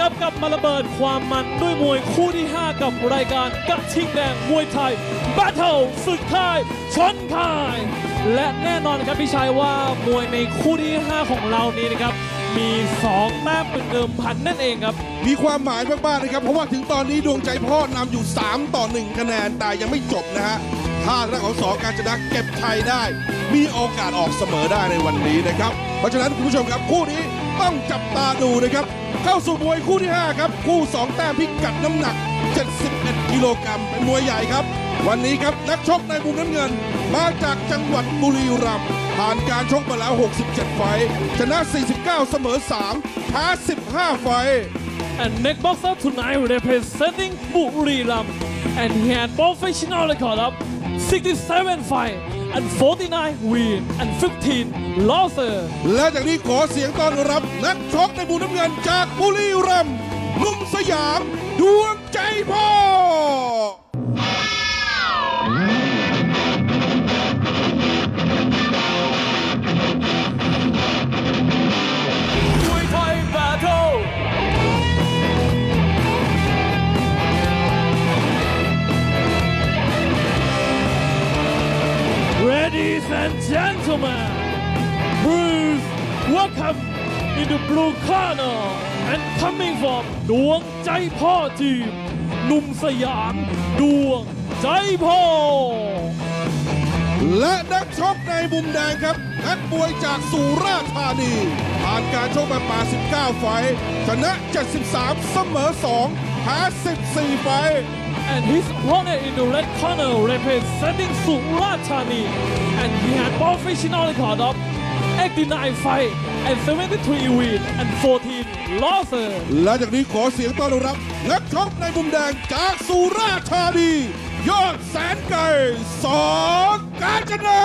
ครับกลับมาระเบิดความมันด้วยมวยคู่ที่ 5 กับรายการกัดชิงแดงมวยไทย Battle ศึกค่ายชนค่าย และแน่นอนครับพี่ชายว่ามวยในคู่ที่ 5 ของเรานี้นะครับ มี2แต้มเป็นเดิมพันนั่นเองครับ มีความหมายมากๆนะครับ เพราะว่าถึงตอนนี้ดวงใจพ่อนำอยู่ 3 ต่อ 1 คะแนนแต่ยังไม่จบนะฮะถ้าทางของสองการชนะเก็บชัยได้ มีโอกาสออกเสมอได้ในวันนี้นะครับ เพราะฉะนั้นคุณผู้ชมครับคู่นี้ ต้องจับตาดูนะครับ เข้าสู่มวยคู่ที่ 5 ครับ คู่ 2 แต้มพิกัดน้ำหนัก 71 กิโลกรัมเป็นมวยใหญ่ครับ วันนี้ครับนักชกในมุมน้ำเงิน มาจากจังหวัดบุรีรัมย์ผ่านการชกมาแล้ว 67 ไฟชนะ 49 เสมอ3แพ้15 ไฟท์ and next boxer tonight representing Buriram and he had professional record of 67 fight and 49 win and 15 losses และจากนี้ขอเสียงต้อนรับนักชกในบุน้ำเงินจากบุรีรัมย์ลุมสยาม ดวงใจพ่อ gentlemen, Bruce, welcome in the blue corner and coming from ดวงใจพ่อทีมหนุ่มสยาม ดวงใจพ่อ และนักชกในมุมแดงครับนักมวยจากสุราษฎร์ธานีผ่านการชกมา89ไฟท์ชนะ 73 เสมอ 2 แพ้ 14 ไฟท์ and his opponent in the red corner representing Surat Thani and he had professional record of 89 fight and 73 win and 14 losses และจากนี้ขอเสียงต้อนรับนักชกในมุมแดงจากสุราษฎร์ธานียอดแสนไก่สองกาญจนา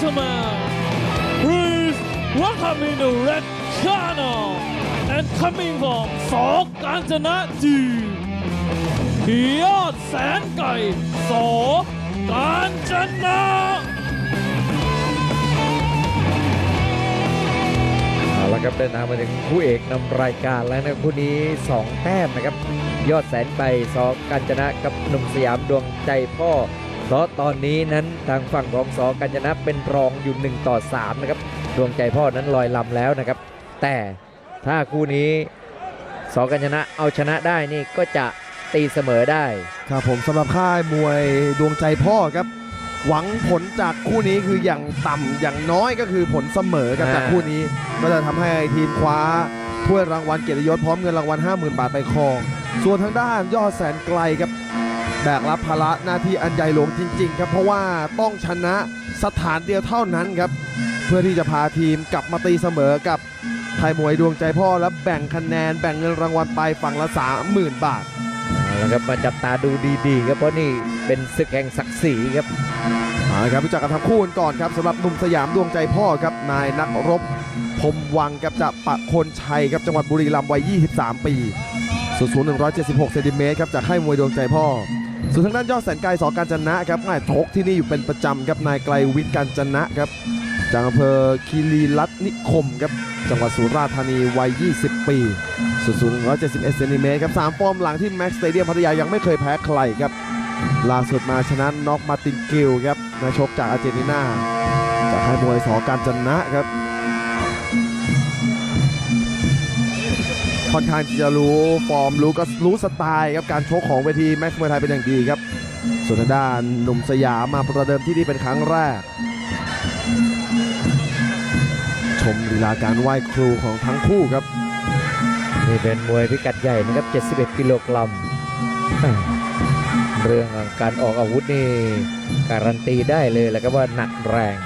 gentlemen, please welcome in the red corner and coming from สองกาญจนะจียอดแสนไก่สอกาญจนะเอาละครับเดินทางมาถึงคู่เอกนำรายการแล้วนะคู่นี้ 2 แต้มนะครับ ยอดแสนไปสอกัญจนะกับหนุ่มสยามดวงใจพ่อ เพราะตอนนี้นั้นทางฝั่งของสอกัญจนะเป็นรองอยู่ 1 ต่อ 3 นะครับ ดวงใจพ่อนั้นลอยลำแล้วนะครับ แต่ถ้าคู่นี้สอกัญจนะเอาชนะได้นี่ก็จะตีเสมอได้ ครับผมสำหรับค่ายมวยดวงใจพ่อครับ หวังผลจากคู่นี้คืออย่างต่ำอย่างน้อยก็คือผลเสมอครับอ่าจากคู่นี้ ก็จะทำให้ทีมคว้าถ้วยรางวัลเกียรติยศพร้อมเงินรางวัล 50,000 บาทไปครอง ส่วนทางด้านยอดแสนไกลครับ แบกรับภาระหน้าที่อันใหญ่หลวงจริง ๆ ครับ เพราะว่าต้องชนะสถานเดียวเท่านั้นครับ เพื่อที่จะพาทีมกลับมาตีเสมอกับไทยมวยดวงใจพ่อและแบ่งคะแนนแบ่งเงินรางวัลไปฝั่งละ 30,000 บาทเอาละครับมาจับตาดูดีๆครับเพราะนี่เป็นศึกแห่งศักดิ์ศรีครับเอาละครับรู้จักกันทั้งคู่กันก่อนครับสำหรับหนุ่มสยามดวงใจพ่อครับนายนักรบพรหมวังครับจากปะคนชัยครับจังหวัดบุรีรัมย์วัย 23 ปีสูงสูง176เซนติเมตรครับจากค่ายมวยดวงใจพ่อ ส่วนทางด้านยอดแสนไกลสอการจนะครับนายชกที่นี่อยู่เป็นประจำครับนายไกลวิทย์การจนะครับจากอำเภอคีรีรัตน์นิคมครับจังหวัดสุราษฎร์ธานีวัย 20 ปีสูงสูง 171เซนติเมตรครับสามฟอร์มหลังที่แม็กซ์สเตเดียมพัทยายังไม่เคยแพ้ใครครับล่าสุดมาชนะน็อกมาตินกิลครับนักชกจากอาร์เจนตินาจากค่ายมวยสอการจนะครับ ค่อนข้างจะรู้ฟอร์มรู้ก็รู้สไตล์ครับการชกของเวทีแม็กซ์มวยไทยเป็นอย่างดีครับ ส่วนทางด้านหนุ่มสยามมาประเดิมที่นี่เป็นครั้งแรก ชมลีลาการไหว้ครูของทั้งคู่ครับ นี่เป็นมวยพิกัดใหญ่นะครับ 71 กิโลกรัมเรื่องการออกอาวุธนี่การันตีได้เลยแหละครับว่าหนักแรง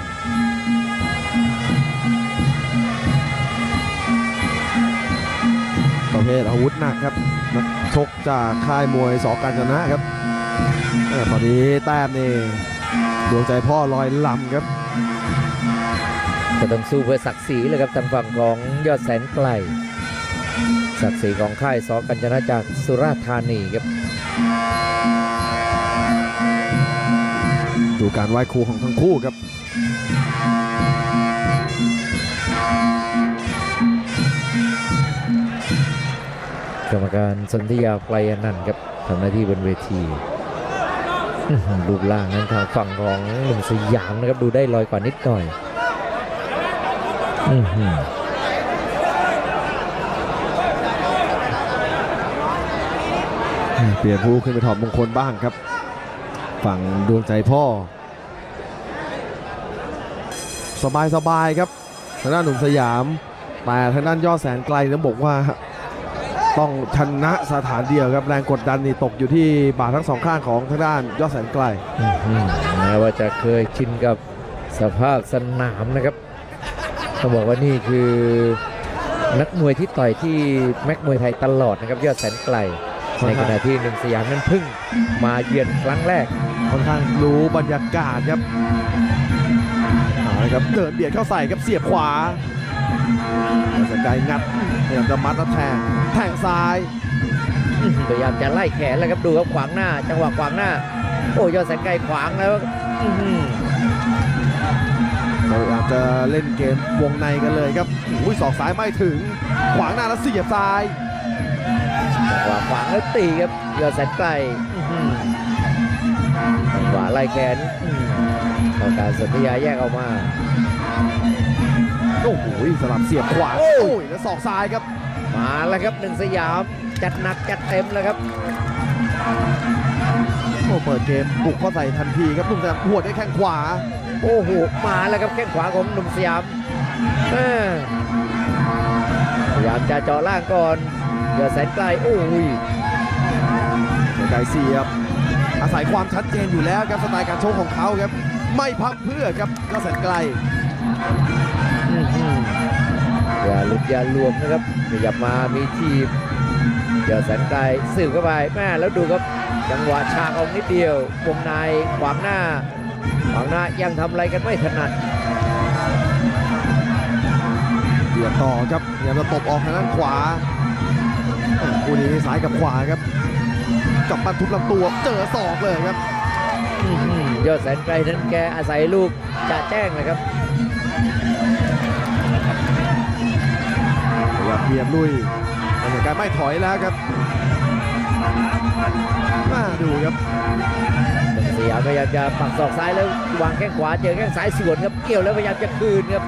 ประเภทอาวุธหนักครับนักชกจากค่ายมวยสอการจนะครับเอ่อตอนนี้แต้มนี่ดวงใจพ่อลอยลำครับก็ต้องสู้เพื่อศักดิ์ศรีเลยครับทางฝั่งของยอดแสนไกลศักดิ์ศรีของค่ายซอกัญจนาจากสุราษฎร์ธานีครับ ดูการไหว้ครูของทั้งคู่ครับ กรรมการสนธิยาไพรอนันต์ครับทำหน้าที่บนเวทีรูปร่างนั้นทางฝั่งของหนุ่มสยามนะครับดูได้ลอยกว่านิดหน่อยอืเปลี่ยนผู้ขึ้นไปถอดมงคลบ้างครับ ฝั่งดวงใจพ่อ สบายสบายครับทางด้านหนุ่มสยาม แต่ทางด้านยอดแสนไกลต้องบอกว่า ต้องชนะสถานเดียวครับแรงกดดันนี่ตกอยู่ที่บาททั้งสองข้างของทางด้านยอดแสนไกลอื้อหือแม้ว่าจะเคยชินกับสภาพสนามนะครับต้องบอกว่านี่คือนักมวยที่ต่อยที่แม็กมวยไทยตลอดนะครับยอดแสนไกลในขณะที่หนึ่งสยามนั้นเพิ่งมาเยือนครั้งแรกค่อนข้างรู้บรรยากาศครับเอาละครับเดินเบียดเข้าใส่ครับเสียบขวาสกายงัดพ ยายามจะมัดแล้วแทงแทงซ้ายพยายามจะไล่แขนแล้วครับดูครับขวางหน้า จังหวะขวางหน้า โอ้ยอดแสนไกลขวางแล้วอื้อหือพยายามจะเล่นเกมวงในกันเลยครับอุ้ยศอกซ้ายไม่ถึง ขวางหน้าแล้วเสียบซ้ายจังหวะขวางแล้วตีครับยอดแสนไกลอื้อหือจังหวะไล่แขนอื้อต้องการสนธยาแยกออกมา โอ้โหสลับเสียบขวาโอ้โอ้ยแล้วศอกซ้ายครับ มาแล้วครับหนึ่งสยามจัดหนักจัดเต็มแล้วครับโอ้เปิดเกมบุกเข้าใส่ทันทีครับลุงแซมหัวดด้วยแข้งขวา โอ้โหมาแล้วครับแข้งขวาของหนุ่มสยามแม่พยายามจะเจาะล่างก่อนยอดแสนไกลโอ้ยไกลเสียบอาศัยความชัดเจนอยู่แล้วครับสไตล์การโชว์ของเขาครับ ไม่พับเพื่อครับก็แสนไกล อื้อหืออย่าหลุดอย่ารวมนะครับขยับมามีทีมยอดแสนไกลสืบเข้าไปแม่แล้วดูครับจังหวะฉากออกนิดเดียววงในขวางหน้าขวางหน้ายังทำอะไรกันไม่ถนัดเบียดต่อครับพยายามจะตบออกทางด้านขวาโอ้โหคู่นี้ซ้ายกับขวาครับกลับมาทุบลำตัวเจอศอกเลยครับอื้อหือยอดแสนไกลนั้นแกอาศัยลูกจะแจ้งเลยครับ เบียดลุยแต่เหตุการณ์ไม่ถอยแล้วครับมาดูครับสยามพยายามจะปักศอกซ้ายแล้ววางแข้งขวาเจอแข้งซ้ายสวนครับเกี่ยวแล้วพยายามจะคืนครับ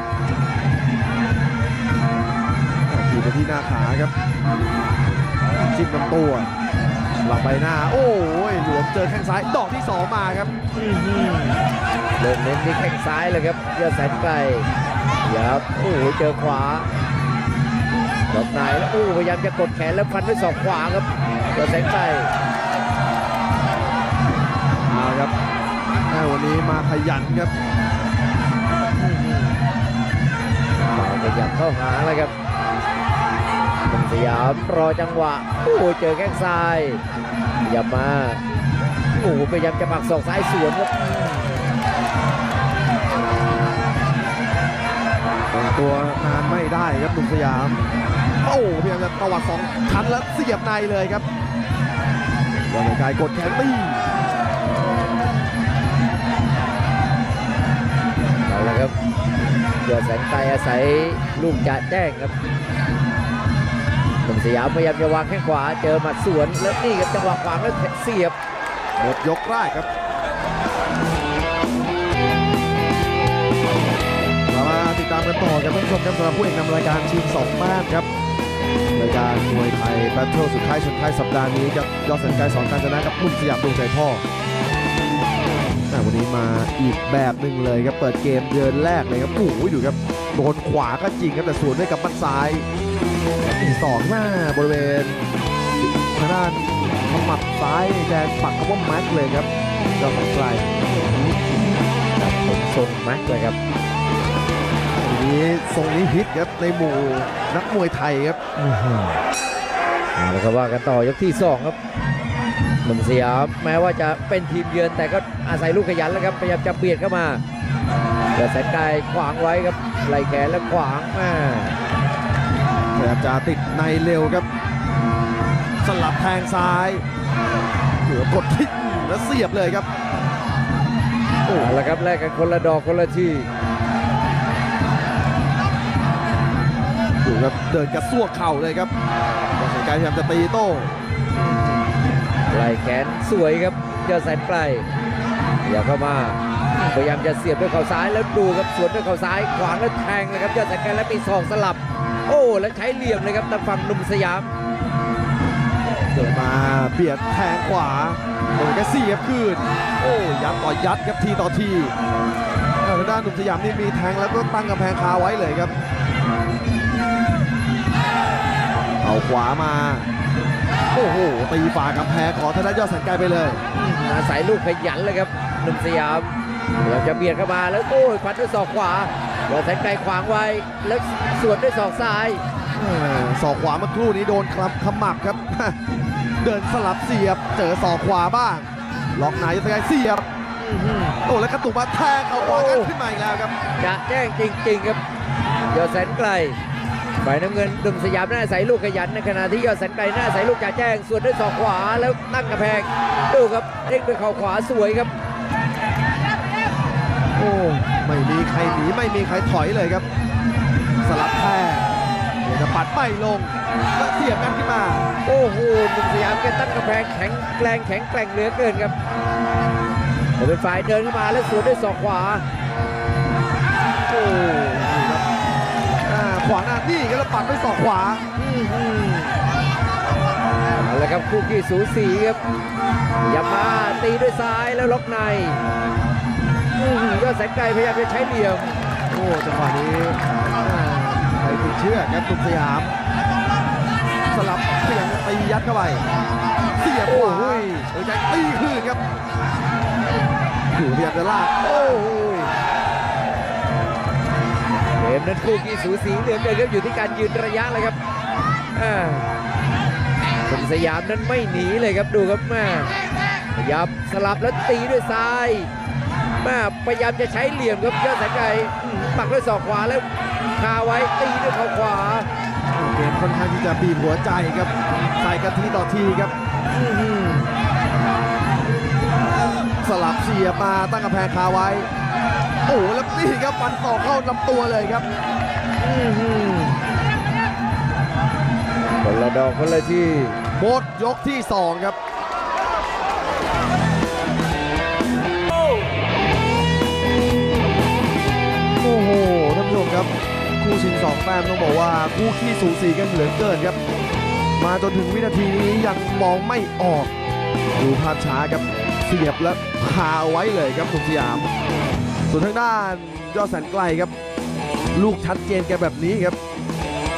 ขี่ไปที่หน้าขาครับจิ้มลำตัวหลังใบหน้า โอ้ยหลวมเจอแข้งซ้ายดอกที่สองมาครับเริ่มเน้นที่แข้งซ้ายเลยครับยอดแสนไกลยับโอ้โหเจอขวา หลบในแล้วโอ้พยายามจะกดแขนแล้วฟันด้วยศอกขวาครับยอดแสนไกลเอาครับแม่วันนี้มาขยันครับขยับเข้าหาเลยครับหนุ่มสยามรอจังหวะโอ้โหเจอแข้งซ้ายขยับมาโอ้โหพยายามจะปักศอกซ้ายสวนครับแต่งตัวนานไม่ได้ครับหนุ่มสยาม โอ้พยายามจะตวัดสองชั้นแล้วเสียบในเลยครับยอดกายกดแขนตีเอาละครับยอดแสนไกลอาศัยลูกจะแจ้งครับหนุ่มสยามพยายามจะวางแข้งขวาเจอหมัดสวนแล้วนี่ครับจังหวะขวางแล้วเสียบหมดยกแรกครับเรามาติดตามกันต่อครับท่านผู้ชมครับสำหรับผู้เอกนำรายการชิงสองแต้มครับ รายการมวยไทยแบทเทิลสุดท้ายชนท้ายสัปดาห์นี้ครับยอดแสนไกลสองการชนะกับหนุ่มสยามดวงใจพ่อแต่วันนี้มาอีกแบบหนึ่งเลยครับ เปิดเกมเดือนแรกเลยครับโอ้โหดูครับโดนขวาก็จริงครับแต่สวนด้วยกับบัดซ้ายอีกสองหน้าบริเวณทางด้านขมับซ้ายแดงปักคำว่าแม็กเลยครับยอดแสนไกลครับผมทรงแม็กเลยครับ นี้ทรงนี้ฮิตครับในหมู่นักมวยไทยครับเอาละครับว่ากันต่อยกที่สองครับหนุ่มสยามแม้ว่าจะเป็นทีมเยือนแต่ก็อาศัยลูกขยันแล้วครับพยายามจะเบียดเข้ามายอดแสนไกลขวางไว้ครับไหล่แขนแล้วขวางมาพยายามจะติดในเร็วครับ สลับแทงซ้ายเหลือกดทิ้งแล้วเสียบเลยครับเอาละครับแลกกันคนละดอกคนละที ครับเดินกระซวกเข่าเลยครับยอดแสนไกลพยายามจะตีโต้ไหล่แขนสวยครับยอดแสนไกลอยากเข้ามาพยายามจะเสียบด้วยเข่าซ้ายแล้วดูครับสวนด้วยเข่าซ้ายขวางแล้วแทงเลยครับยอดแสนไกลแล้วมีศอกสลับ โอ้แล้วใช้เหลี่ยมเลยครับทางฝั่งหนุ่มสยามเดินมาเบียดแทงขวาโดนแกเสียบคืนโอ้ยัดต่อยัดครับทีต่อทีทางด้านหนุ่มสยามนี่มีแทงแล้วก็ตั้งกำแพงคาไว้เลยครับ เอาขวามา โอ้โห ตีฝ่ากำแพงของธนายอดแสนไกลไปเลยอาศัยลูกขยันเลยครับหนุ่มสยามพยายามจะเบียดเข้ามาแล้วโอ้ยฟันด้วยศอกขวายอดแสนไกลขวางไว้แล้วสวนด้วยศอกซ้ายแม่ศอกขวาเมื่อครู่นี้โดนคลับขมับครับ เดินสลับเสียบ เจอศอกขวาบ้าง ล็อกในยอดแสนไกลเสียบโอ้แล้วกระตุกมาแทงเอาขวากันขึ้นมาอีกแล้วครับจะแจ้งจริงๆครับ ยอดแสนไกลฝ่ายน้ำเงินดุมสยามหน้าใสลูกขยันในขณะที่ยอดแสนไกลหน้าใสลูกจ่าแจ้งส่วนด้วยศอกขวาแล้วตั้งกระแพงดูครับเด้งด้วยเข่าขวาสวยครับ โอ้ไม่มีใครหนีไม่มีใครถอยเลยครับ สลับแทงเดี๋ยวจะปัดไม่ลงแล้วเสียบกันขึ้นมา โอ้โหดุมสยามแกตั้งกระแพงแข็งแกร่งแข็งแกร่งเหลือเกินครับแต่เป็นฝ่ายเดินเข้ามาแล้วสวนด้วยศอกขวาโอ้นี่ครับอ่า ขวางหน้านี่ก็แล้วปัดด้วยศอกขวาอื้อหือเอาละครับคู่ขี้สูสีครับยามาตีด้วยซ้ายแล้วล็อกในอื้อหือยอดแสนไกลพยายามจะใช้เหลี่ยมโอ้จังหวะนี้อ่าใครติดเชื่อครับตุกสยาม สลับเสียงตียัดเข้าไปเสียบขวาโอ้ยเออใจตีคืนครับอยู่พยายามจะลากโอ้โหเก มนั้นคู่ขี้สูสีเหลือเกินครับอยู่ที่การยืนระยะเลยครับอ่าสมสยามนั้นไม่หนีเลยครับดูครับแม่พยายามสลับแล้วตีด้วยซ้ายแม่พยายามจะใช้เหลี่ยมครับยอดแสนไกลอื้อปักด้วยศอกขวาแล้วคาไว้ตีด้วยเข่าขวาเกมค่อนข้างที่จะบีบหัวใจครับใส่กันทีต่อทีครับอื้อหือสลับเสียบมาตั้งกำแพงคาไว้ โอ้แล้วนี่ครับฟันศอกเข้าลำตัวเลยครับอื้อหือคนละดอกคนละที่หมดยกที่2ครับโอ้โหท่านผู้ชมครับ คู่ชิงสองแต้มต้องบอกว่าคู่ขี้สูสีกันเหลือเกินครับ มาจนถึงวินาทีนี้ยังมองไม่ออก ดูภาพช้าครับเสียบและคาเอาไว้เลยครับสุสยาม ส่วนทางด้านยอดแสนไกลครับ ลูกชัดเจนแกแบบนี้ครับ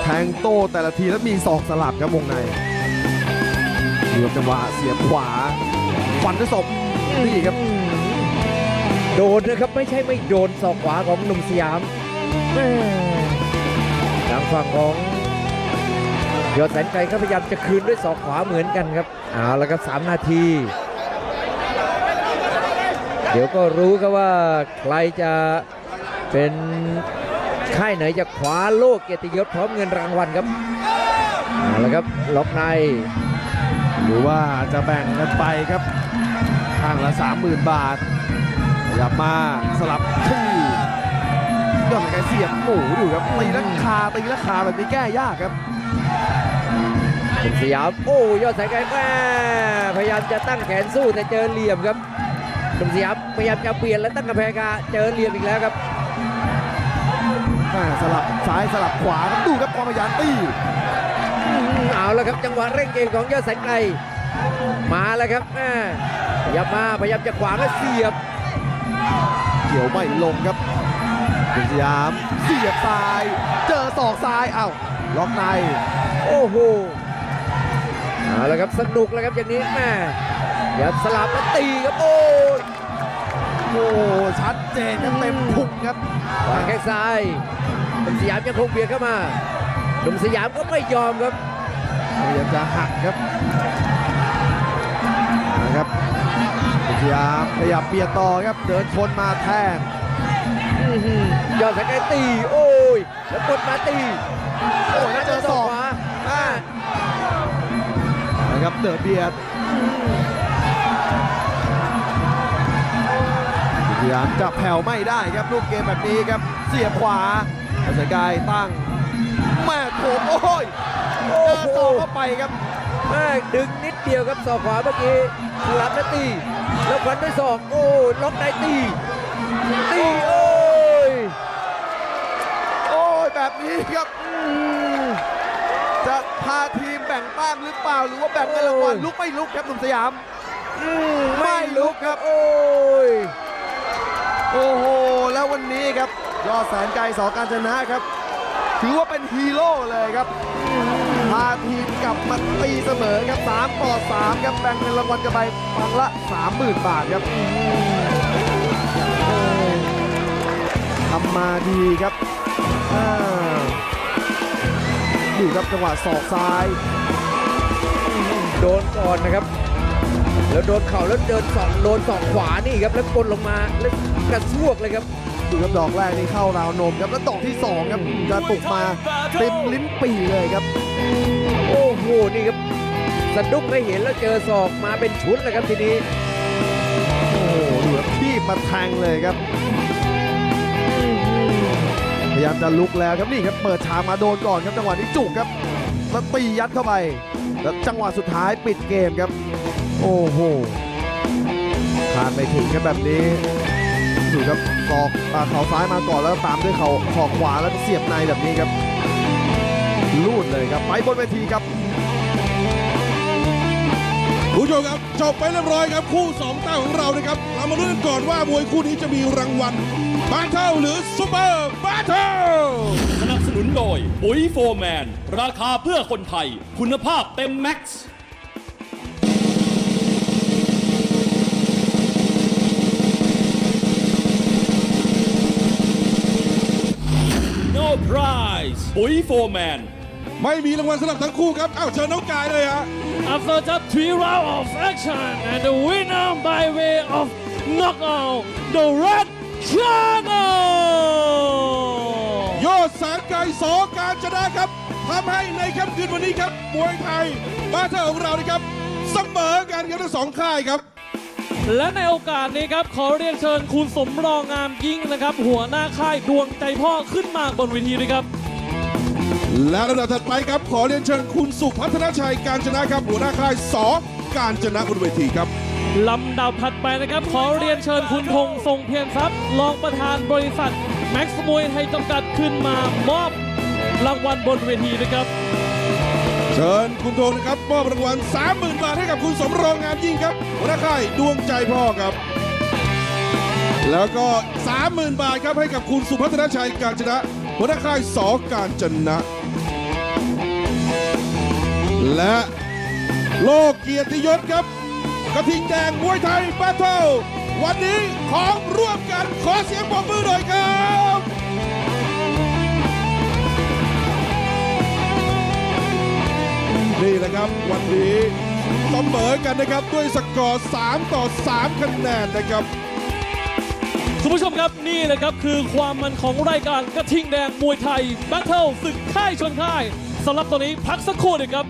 แทงโต้แต่ละทีแล้วมีศอกสลับครับวงในเลือกจังหวะเสียบขวาฟันด้วยศอกนี่ครับ โดนนะครับไม่ใช่ไม่โดนศอกขวาของหนุ่มสยามแม่ทางฝั่งของยอดแสนไกลก็พยายามจะคืนด้วยศอกขวาเหมือนกันครับเอาละครับสามนาที เดี๋ยวก็รู้ครับว่าใครจะเป็นค่ายไหนจะคว้าโลกเกียรติยศพร้อมเงินรางวัลครับเอาละครับล็อกในหรือว่าจะแบ่งกันไปครับข้างละ30,000 บาทขยับมาสลับที่ยอดแสนไกลเสียบหมูดูครับตีและคาตีและคาแบบนี้แก้ยากครับหนุ่มสยามโอ้ยอดแสนไกลแม่พยายามจะตั้งแขนสู้แต่เจอเหลี่ยมครับห นุ่มสยามพยายามจะเปลี่ยนและตั้งกระแพงกาเจอเหลี่ยมอีกแล้วครับแม่สลับซ้ายสลับขวาครับดูครับความพยายามตีอื้อหือเอาแล้วครับจังหวะเร่งเกมของยอดแสนไกลมาแล้วครับแม่พยายามมาพยายามจะขวางและเสียบ เกี่ยวไม่ลงครับสุสยามเสียบซ้าย เจอศอกซ้ายอ้าวล็อกใน โอ้โหเอาแล้วครับสนุกแล้วครับอย่างนี้แม่พ ยายามสลับและตีครับโอ้ยโอ้ชัดเจนครับเต็มพุงครับวางแข้งซ้ายหนุ่มสยามยังคงเบียดเข้ามาหนุ่มสยามก็ไม่ยอมครับพยายามจะหักครับนะครับสุสยามขยับเปียดต่อครับเดินชนมาแทงอื้อหือยอดแสนไกลตีโอ้ยแล้วกดมาตีโอ้ยแล้วเจอศอกขวาอ่านะครับเดือดเบียด พยายามจะแผ่วไม่ได้ครับลูกเกมแบบนี้ครับ เสียบขวาอาศัยกายตั้งแม่โถมโอ้ยโอ้เจอโหศอกเข้าไปครับแม่ดึงนิดเดียวครับศอกขวาเมื่อกี้หลับแล้วตีแล้วฟันด้วยศอกโอ้ล็อกในตีตีโอ้ยโอ้ยแบบนี้ครับอืมจะพาทีมแบ่งแต้มหรือเปล่าหรือว่าแบ่งเงินรางวัลโอ้ยลุกไม่ลุกครับหนุ่มสยามอืมไม่ลุกครับ โอ้ย โอ้โห แล้ววันนี้ครับ ยอดแสนไกลสอการชนะครับ ถือว่าเป็นฮีโร่เลยครับพาทีมกลับมาตีเสมอครับ3ต่อ3ครับแบ่งเงินรางวัลกันไปฟังละ 30,000 บาทครับทำมาดีครับอ่านี่ครับจังหวะศอกซ้าย โดนก่อนนะครับ แล้วโดนเข่าแล้วเดินสองโดนสองขวานี่ครับแล้วกดลงมาแล้วกระซวกเลยครับดูครับดอกแรกนี่เข้าราวนมครับแล้วดอกที่สองครับจะตุกมาเต็มลิ้นปี่เลยครับ โอ้โหนี่ครับสะดุ้งไม่เห็นแล้วเจอศอกมาเป็นชุดเลยครับทีนี้โอ้โหดูครับทีบมาแทงเลยครับพยายามจะลุกแล้วครับนี่ครับเปิดฉากมาโดนก่อนครับจังหวะนี้จุกครับแล้วตียัดเข้าไปแล้วจังหวะสุดท้ายปิดเกมครับ โอ้โหผ่านไปถึงครับแบบนี้ดูครับศอกอ่าเข่าซ้ายมาก่อนแล้วตามด้วยเข่าขอกขวาแล้วเสียบในแบบนี้ครับลูดเลยครับไปบนเวทีครับคุณผู้ชมครับจบไปเรียบร้อยครับคู่2ต้าของเรานะครับเรามาลุ้นกันก่อนว่ามวยคู่นี้จะมีรางวัลบาเทิลหรือซูเปอร์บาเทิลสนับสนุนโดยปุ๋ยโฟร์แมน ราคาเพื่อคนไทย คุณภาพเต็มแม็กซ์ No prize ปุ๋ยโฟร์แมน ไม่มีรางวัลสำหรับทั้งคู่ครับอ้าวเชิญน้องกายเลยฮะ After that three round of action and the winner by way of knockout the Red Dragon ยอดแสนไกลสอการชนะครับทำให้ในค่ำคืนวันนี้ครับมวยไทยบาเทิลของเรานะครับเสมอกันครับทั้งสองค่ายครับ และในโอกาสนี้ครับขอเรียนเชิญคุณสมรองงามยิ่งนะครับ หัวหน้าค่ายดวงใจพ่อขึ้นมาบนเวทีด้วยครับ และลำดับถัดไปครับขอเรียนเชิญคุณสุพัฒนชัยการชนะครับหัวหน้าค่ายสอการชนะบนเวทีครับลำดับถัดไปนะครับ ขอเรียนเชิญคุณธงทรงเพียรทรัพย์รองประธานบริษัทแม็กซ์มวยไทยจำกัดขึ้นมามอบรางวัลบนเวทีนะครับ เชิญคุณโทงนะครับมอบรางวัล30,000 บาทให้กับคุณสมรองงามยิ่งครับหัวหน้าค่ายดวงใจพ่อครับ แล้วก็ 30,000 บาทครับให้กับคุณสุพัฒนชัยการชนะหัวหน้าค่ายสอการจนะ และโลกเกียรติยศครับ กระทิงแดงมวยไทยแบทเทิลวันนี้ของร่วมกันขอเสียงปรบมือหน่อยครับ นี่แหละครับ วันนี้เสมอกันนะครับด้วยสกอร์ 3 ต่อ 3 คะแนนนะครับ คุณผู้ชมครับนี่แหละครับคือความมันของรายการกระทิงแดงมวยไทยแบทเทิลศึกค่ายชนค่ายสำหรับตอนนี้พักสักครู่หนึ่งครับ